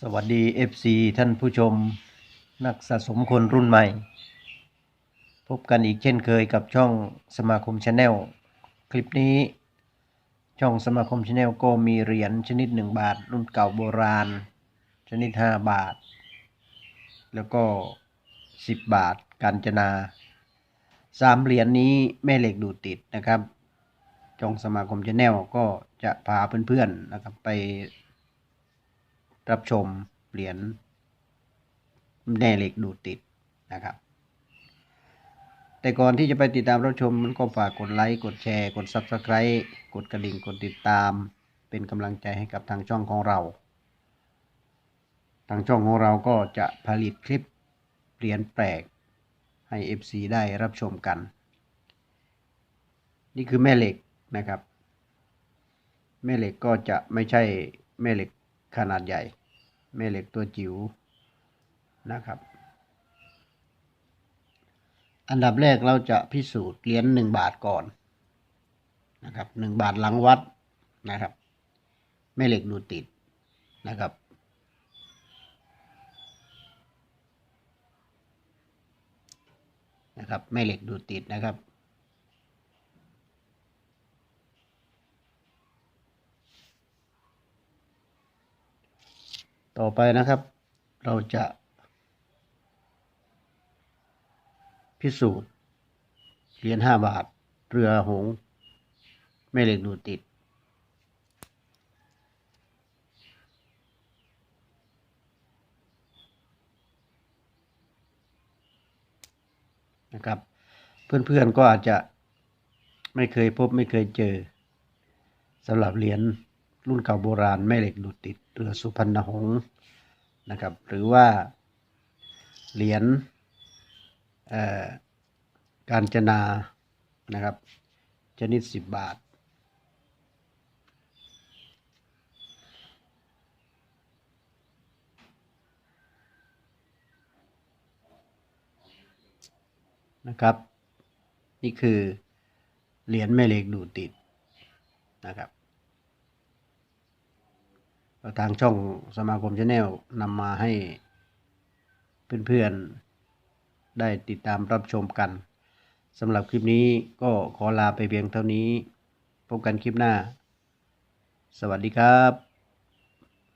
สวัสดี FC ท่านผู้ชมนักสะสมคนรุ่นใหม่ พบกันอีกเช่นเคยกับช่องสมาคมชาแนลคลิปนี้ ช่องสมาคมชาแนลก็มีเหรียญชนิด 1 บาท รุ่นเก่าโบราณ ชนิด 5 บาท แล้วก็ 10 บาทกาญจนาสามเหรียญนี้แม่เหล็กดูดติดนะครับ ช่องสมาคมชาแนลก็จะพาเพื่อนๆนะครับไป รับชมเหรียญแน่เหล็กดูดติดนะครับ แต่ก่อนที่จะไปติดตามรับชมมันก็ฝากกดไลค์ กดแชร์ กด Subscribe กดกระดิ่ง กดติดตาม เป็นกำลังใจให้กับทางช่องของเรา ทางช่องของเราก็จะผลิตคลิปเหรียญแปลกให้ FC ได้รับชมกัน นี่คือแม่เหล็กนะครับ แม่เหล็กก็จะไม่ใช่แม่เหล็ก ขนาดใหญ่ แม่เหล็กตัวจิ๋วนะครับ อันดับแรกเราจะพิสูจน์เหรียญหนึ่งบาทก่อนนะครับหนึ่งบาทหลังวัดนะครับ แม่เหล็กดูติดนะครับนะครับแม่เหล็กดูติดนะครับ ต่อไปนะครับ เราจะพิสูจน์เหรียญห้าบาท เรือหงแม่เหล็กดูติด นะครับ เพื่อนๆก็อาจจะไม่เคยพบไม่เคยเจอสำหรับเหรียญ รุ่นเก่าโบราณแม่เหล็กดูดติดเรือสุพรรณหงส์นะครับ หรือว่าเหรียญการจนานะครับ ชนิดสิบบาท นะครับ นี่คือเหรียญแม่เหล็กดูดติดนะครับ ทางช่องสมาคมชาแนลนำมาให้เพื่อนๆได้ติดตามรับชมกันสำหรับคลิปนี้ก็ขอลาไปเพียงเท่านี้ พบกันคลิปหน้า สวัสดีครับ